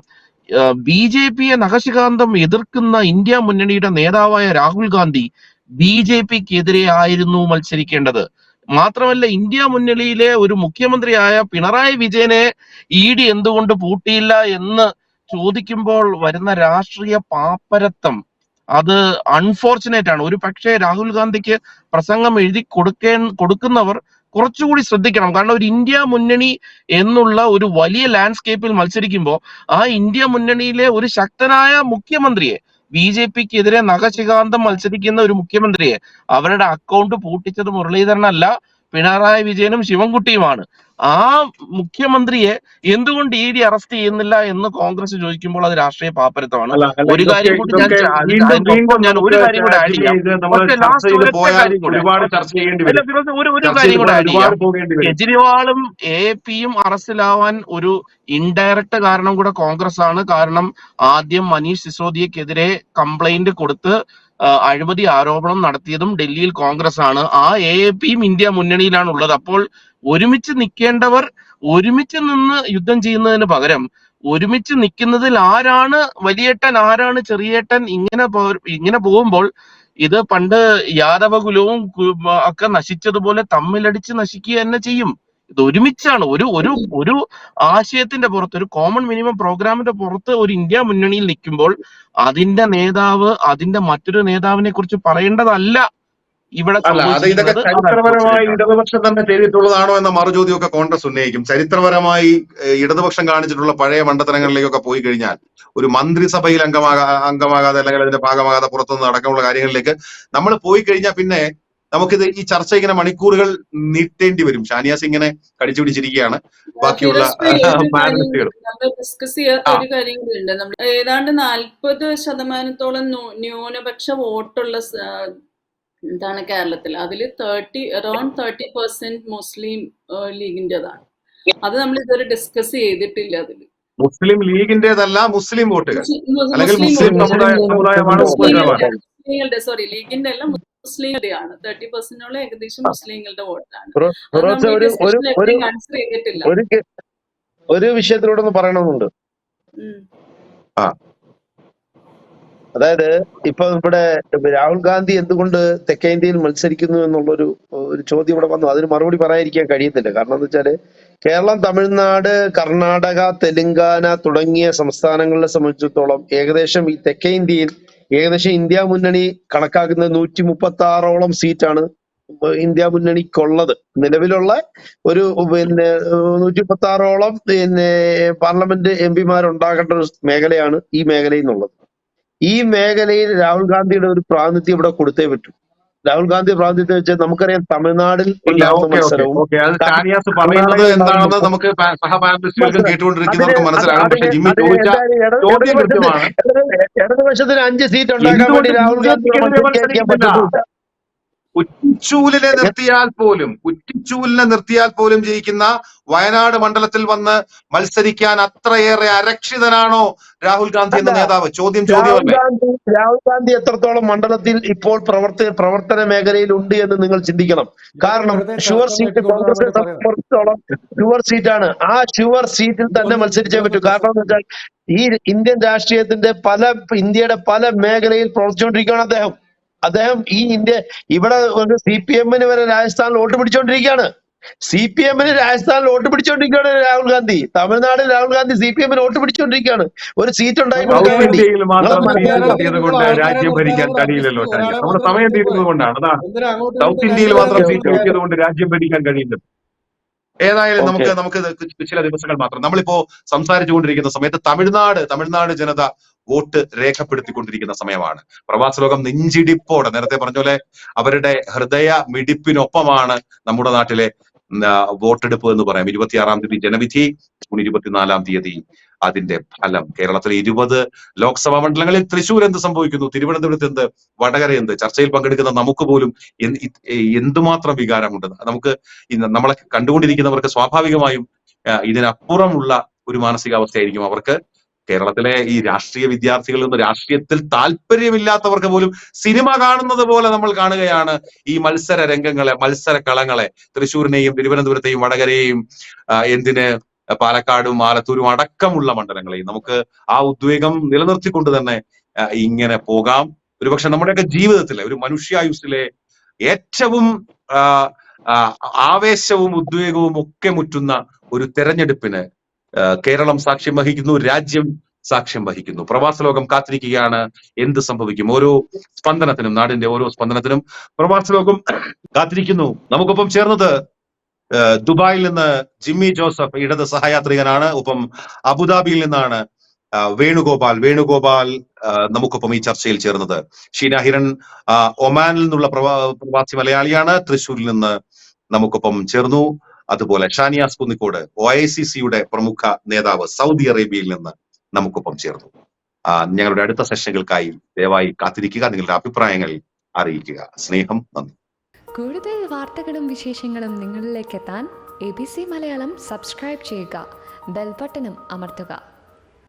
S5: ബി ജെ പിയെ നഖശികാന്തം എതിർക്കുന്ന ഇന്ത്യ മുന്നണിയുടെ നേതാവായ രാഹുൽ ഗാന്ധി ബി ജെ പിക്കെതിരെ ആയിരുന്നു മത്സരിക്കേണ്ടത്. മാത്രമല്ല ഇന്ത്യ മുന്നണിയിലെ ഒരു മുഖ്യമന്ത്രിയായ പിണറായി വിജയനെ ഇ ഡി എന്തുകൊണ്ട് പൂട്ടിയില്ല എന്ന് ചോദിക്കുമ്പോൾ വരുന്ന രാഷ്ട്രീയ പാപ്പരത്വം അത് അൺഫോർച്ചുനേറ്റ് ആണ്. ഒരു പക്ഷേ രാഹുൽ ഗാന്ധിക്ക് പ്രസംഗം എഴുതി കൊടുക്കേ കൊടുക്കുന്നവർ കുറച്ചുകൂടി ശ്രദ്ധിക്കണം. കാരണം ഒരു ഇന്ത്യ മുന്നണി എന്നുള്ള ഒരു വലിയ ലാൻഡ്സ്കേപ്പിൽ മത്സരിക്കുമ്പോൾ ആ ഇന്ത്യ മുന്നണിയിലെ ഒരു ശക്തനായ മുഖ്യമന്ത്രിയെ ബി ജെ പിക്ക് എതിരെ നഖശികാന്തം മത്സരിക്കുന്ന ഒരു മുഖ്യമന്ത്രിയെ അവരുടെ അക്കൗണ്ട് പൂട്ടിച്ചത് മുരളീധരനല്ല പിണറായി വിജയനും ശിവൻകുട്ടിയുമാണ്. ആ മുഖ്യമന്ത്രിയെ എന്തുകൊണ്ട് ഇ ഡി അറസ്റ്റ് ചെയ്യുന്നില്ല എന്ന് കോൺഗ്രസ് ചോദിക്കുമ്പോൾ അത് രാഷ്ട്രീയ പാപ്പരത്വമാണ് ഒരു കാര്യം കൂടി ഞാൻ ഒരു കാര്യം കൂടെ ആഡ് ചെയ്യാം. ഒരു കാര്യം കൂടെ ആഡ് ചെയ്യാം. കെജ്രിവാളും എ പിയും അറസ്റ്റിലാവാൻ ഒരു ഇൻഡയറക്റ്റ് കാരണം കൂടെ കോൺഗ്രസ് ആണ് കാരണം ആദ്യം മനീഷ് സിസോദിയക്കെതിരെ കംപ്ലൈന്റ് കൊടുത്ത് അഴിമതി ആരോപണം നടത്തിയതും ഡൽഹിയിൽ കോൺഗ്രസ് ആണ് ആ എ എ പിയും ഇന്ത്യ മുന്നണിയിലാണ് ഉള്ളത് അപ്പോൾ ഒരുമിച്ച് നിൽക്കേണ്ടവർ ഒരുമിച്ച് നിന്ന് യുദ്ധം ചെയ്യുന്നതിന് പകരം ഒരുമിച്ച് നിൽക്കുന്നതിൽ ആരാണ് വലിയേട്ടൻ ആരാണ് ചെറിയേട്ടൻ ഇങ്ങനെ ഇങ്ങനെ പോകുമ്പോൾ ഇത് പണ്ട് യാദവകുലവും ഒക്കെ നശിച്ചതുപോലെ തമ്മിലടിച്ച് നശിക്കുക തന്നെ ചെയ്യും. ഇത് ഒരുമിച്ചാണ് ഒരു ഒരു ഒരു ആശയത്തിന്റെ പുറത്ത് ഒരു കോമൺ മിനിമം പ്രോഗ്രാമിന്റെ പുറത്ത് ഒരു ഇന്ത്യ മുന്നണിയിൽ നിൽക്കുമ്പോൾ അതിന്റെ നേതാവ് അതിന്റെ മറ്റൊരു നേതാവിനെ കുറിച്ച് പറയേണ്ടതല്ല ഇവിടെ
S1: ചരിത്രപരമായി ഇടതുപക്ഷം തന്നെ ചെയ്തിട്ടുള്ളതാണോ എന്ന മറുചോദ്യമൊക്കെ കോൺഗ്രസ് ഉന്നയിക്കും. ചരിത്രപരമായി ഇടതുപക്ഷം കാണിച്ചിട്ടുള്ള പഴയ മണ്ഡലങ്ങളിലേക്കൊക്കെ പോയി കഴിഞ്ഞാൽ ഒരു മന്ത്രിസഭയിൽ അംഗമാകാ അംഗമാകാതെ അല്ലെങ്കിൽ അതിന്റെ ഭാഗമാകാതെ പുറത്തുനിന്ന് അടക്കമുള്ള കാര്യങ്ങളിലേക്ക് നമ്മൾ പോയി കഴിഞ്ഞാൽ പിന്നെ നമുക്കിത് ഈ ചർച്ച ഇങ്ങനെ മണിക്കൂറുകൾ നീട്ടേണ്ടി വരും. ഷാനിയാസ് ഇങ്ങനെ കടിച്ചു പിടിച്ചിരിക്കുകയാണ്. ബാക്കിയുള്ള
S3: ഡിസ്കസ് ചെയ്യാത്ത ഒരു കാര്യം കൂടിയുണ്ട് നമ്മൾ ഏതാണ്ട് നാൽപ്പത് ശതമാനത്തോളം ന്യൂനപക്ഷ വോട്ടുള്ള ഇതാണ് എന്താണ് കേരളത്തിൽ. അതിൽ തേർട്ടി അറൌണ്ട് തേർട്ടി പെർസെന്റ് മുസ്ലിം ലീഗിന്റെതാണ് അത് നമ്മൾ ഇതുവരെ ഡിസ്കസ് ചെയ്തിട്ടില്ല അതിൽ.
S1: മുസ്ലിം ലീഗിന്റേതല്ല മുസ്ലിം വോട്ടുകൾ. അല്ലെങ്കിൽ
S3: മുസ്ലിം
S1: സമുദായമാണ്
S3: സോറി ലീഗിന്റെ അല്ല മുസ്ലിങ്ങളുടെയാണ്. തേർട്ടി പെർസെന്റോളം ഏകദേശം മുസ്ലിങ്ങളുടെ വോട്ടാണ്.
S4: ഒരു വിഷയത്തിലൂടെ ഒന്ന് പറയണമെന്നുണ്ട്.
S3: ആ.
S4: അതായത് ഇപ്പൊ ഇവിടെ രാഹുൽ ഗാന്ധി എന്തുകൊണ്ട് തെക്കേ ഇന്ത്യയിൽ മത്സരിക്കുന്നു എന്നുള്ളൊരു ഒരു ചോദ്യം ഇവിടെ വന്നു. അതിന് മറുപടി പറയാതിരിക്കാൻ കഴിയത്തില്ല. കാരണം എന്താ വെച്ചാൽ കേരളം തമിഴ്നാട് കർണാടക തെലുങ്കാന തുടങ്ങിയ സംസ്ഥാനങ്ങളെ സംബന്ധിച്ചിടത്തോളം ഏകദേശം ഈ തെക്കേ ഇന്ത്യയിൽ ഏകദേശം ഇന്ത്യ മുന്നണി കണക്കാക്കുന്നത് നൂറ്റി മുപ്പത്തി ആറോളം സീറ്റാണ് ഇന്ത്യ മുന്നണിക്കുള്ളത്. നിലവിലുള്ള ഒരു പിന്നെ നൂറ്റി മുപ്പത്തി ആറോളം പിന്നെ പാർലമെന്റ് എം പിമാരുണ്ടാകേണ്ട ഒരു മേഖലയാണ് ഈ മേഖലയിൽ നിന്നുള്ളത് ഈ മേഖലയിൽ രാഹുൽ ഗാന്ധിയുടെ ഒരു പ്രാതിനിധ്യം ഇവിടെ കൊടുത്തേ പറ്റൂ. രാഹുൽ ഗാന്ധി പ്രാതിനിധ്യം വെച്ച് നമുക്കറിയാം തമിഴ്നാടിൽ
S1: പറയുന്നത് എന്താണെന്ന് നമുക്ക് കേട്ടുകൊണ്ടിരിക്കുന്നവർക്ക് മനസ്സിലാകും പക്ഷേ ജിമ്മി ചോദിച്ച ചോദ്യം കൃത്യമാണ്.
S4: ഇടതുപക്ഷത്തിന് അഞ്ച് സീറ്റ് ഉണ്ടാക്കാൻ വേണ്ടി രാഹുൽ ഗാന്ധിക്ക്
S1: കുറ്റിച്ചൂലിനെ നിർത്തിയാൽ പോലും കുറ്റിച്ചൂലിനെ നിർത്തിയാൽ പോലും ജയിക്കുന്ന വയനാട് മണ്ഡലത്തിൽ വന്ന് മത്സരിക്കാൻ അത്രയേറെ അരക്ഷിതനാണോ രാഹുൽ ഗാന്ധി എന്ന നേതാവ്? ചോദ്യം
S4: ചോദ്യം രാഹുൽ ഗാന്ധി എത്രത്തോളം മണ്ഡലത്തിൽ ഇപ്പോൾ പ്രവർത്തി പ്രവർത്തന മേഖലയിൽ ഉണ്ട് എന്ന് നിങ്ങൾ ചിന്തിക്കണം. കാരണം ഷുവർ സീറ്റ് കോൺഗ്രസിനെ. സംബന്ധിച്ചിടത്തോളം ഷുവർ സീറ്റാണ്. ആ ഷുവർ സീറ്റിൽ തന്നെ മത്സരിച്ചേ പറ്റൂ. കാരണം എന്ന് വെച്ചാൽ ഈ ഇന്ത്യൻ രാഷ്ട്രീയത്തിന്റെ പല ഇന്ത്യയുടെ പല മേഖലയിൽ പ്രവർത്തിച്ചുകൊണ്ടിരിക്കുകയാണ് അദ്ദേഹം. അദ്ദേഹം ഈ ഇന്ത്യ ഇവിടെ സി പി എമ്മിന് വരെ രാജസ്ഥാനിൽ വോട്ട് പിടിച്ചോണ്ടിരിക്കുകയാണ്. സി പി എമ്മിന് രാജസ്ഥാനിൽ വോട്ട് പിടിച്ചോണ്ടിരിക്കുകയാണ് രാഹുൽ ഗാന്ധി. തമിഴ്നാട് രാഹുൽ ഗാന്ധി സി പി എമ്മിന് വോട്ട് പിടിച്ചോണ്ടിരിക്കുകയാണ്. ഒരു സീറ്റ് ഉണ്ടായി കൊടുക്കാൻ വേണ്ടി
S1: രാജ്യം ഭരിക്കാൻ കഴിയില്ലല്ലോ നമ്മുടെ സമയം തീരുന്നത് കൊണ്ടാണ്. അതാണ് സൗത്ത് ഇന്ത്യയിൽ മാത്രം സീറ്റ് കിട്ടിയത് കൊണ്ട് രാജ്യം ഭരിക്കാൻ കഴിയില്ല. ഏതായാലും നമുക്ക് നമുക്ക് ചില ദിവസങ്ങൾ മാത്രം. നമ്മളിപ്പോ സംസാരിച്ചുകൊണ്ടിരിക്കുന്ന സമയത്ത് തമിഴ്നാട് തമിഴ്നാട് ജനത വോട്ട് രേഖപ്പെടുത്തിക്കൊണ്ടിരിക്കുന്ന സമയമാണ്. പ്രവാസ ലോകം നെഞ്ചിടിപ്പോടെ നേരത്തെ പറഞ്ഞ പോലെ അവരുടെ ഹൃദയ മിടിപ്പിനൊപ്പമാണ് നമ്മുടെ നാട്ടിലെ വോട്ടെടുപ്പ് എന്ന് പറയാം. ഇരുപത്തിയാറാം തീയതി ജനവിധി ജൂൺ ഇരുപത്തിനാലാം തീയതി അതിന്റെ ഫലം. കേരളത്തിലെ ഇരുപത് ലോക്സഭാ മണ്ഡലങ്ങളിൽ തൃശൂർ എന്ത് സംഭവിക്കുന്നു? തിരുവനന്തപുരത്ത് എന്ത്? വടകര എന്ത്? ചർച്ചയിൽ പങ്കെടുക്കുന്ന നമുക്ക് പോലും എന്തുമാത്രം വികാരമുണ്ട്? നമുക്ക് നമ്മളെ കണ്ടുകൊണ്ടിരിക്കുന്നവർക്ക് സ്വാഭാവികമായും ഇതിനപ്പുറമുള്ള ഒരു മാനസികാവസ്ഥയായിരിക്കും അവർക്ക് കേരളത്തിലെ ഈ രാഷ്ട്രീയ വിദ്യാർത്ഥികളിൽ നിന്ന് രാഷ്ട്രീയത്തിൽ താല്പര്യമില്ലാത്തവർക്ക് പോലും സിനിമ കാണുന്നത് പോലെ നമ്മൾ കാണുകയാണ് ഈ മത്സര രംഗങ്ങളെ മത്സര കളങ്ങളെ. തൃശ്ശൂരിനെയും തിരുവനന്തപുരത്തെയും വടകരയെയും എന്തിന് പാലക്കാടും ആലത്തൂരും അടക്കമുള്ള മണ്ഡലങ്ങളെയും നമുക്ക് ആ ഉദ്വേഗം നിലനിർത്തിക്കൊണ്ട് തന്നെ ഇങ്ങനെ പോകാം. ഒരുപക്ഷെ നമ്മുടെയൊക്കെ ജീവിതത്തിലെ ഒരു മനുഷ്യായുസ്സിലെ ഏറ്റവും ആവേശവും ഉദ്വേഗവും ഒക്കെ മുറ്റുന്ന ഒരു തെരഞ്ഞെടുപ്പിന് കേരളം സാക്ഷ്യം വഹിക്കുന്നു രാജ്യം സാക്ഷ്യം വഹിക്കുന്നു. പ്രവാസ ലോകം കാത്തിരിക്കുകയാണ്. എന്ത് സംഭവിക്കും? ഓരോ സ്പന്ദനത്തിനും നാടിന്റെ ഓരോ സ്പന്ദനത്തിനും പ്രവാസ ലോകം കാത്തിരിക്കുന്നു. നമുക്കൊപ്പം ചേർന്നത് ദുബായിൽ നിന്ന് ജിമ്മി ജോസഫ് ഇടത് സഹയാത്രികനാണ്. ഒപ്പം അബുദാബിയിൽ നിന്നാണ് വേണുഗോപാൽ. വേണുഗോപാൽ നമുക്കൊപ്പം ഈ ചർച്ചയിൽ ചേർന്നത്. ഷീന ഹിരൺ ഒമാനിൽ നിന്നുള്ള പ്രവാ പ്രവാസി മലയാളിയാണ്. തൃശ്ശൂരിൽ നിന്ന് നമുക്കൊപ്പം ചേർന്നു. അതുപോലെ Shaniyas Kunnikode O I C സിയുടെ പ്രമുഖ നേതാവ് സൗദി അറേബ്യയിൽ നിന്ന് നമുക്കൊപ്പം ചേർന്നു. ഞങ്ങളുടെ അടുത്ത സെഷനുകൾക്കായി ദയവായി കാത്തിരിക്കുക നിങ്ങളുടെ അഭിപ്രായങ്ങൾ അറിയിക്കുക. സ്നേഹം നന്ദി.
S6: കൂടുതൽ വാർത്തകളും വിശേഷങ്ങളും നിങ്ങളിലേക്ക് എത്താൻ A B C Malayalam subscribe ചെയ്യുക ബെൽബട്ടനും അമർത്തുക.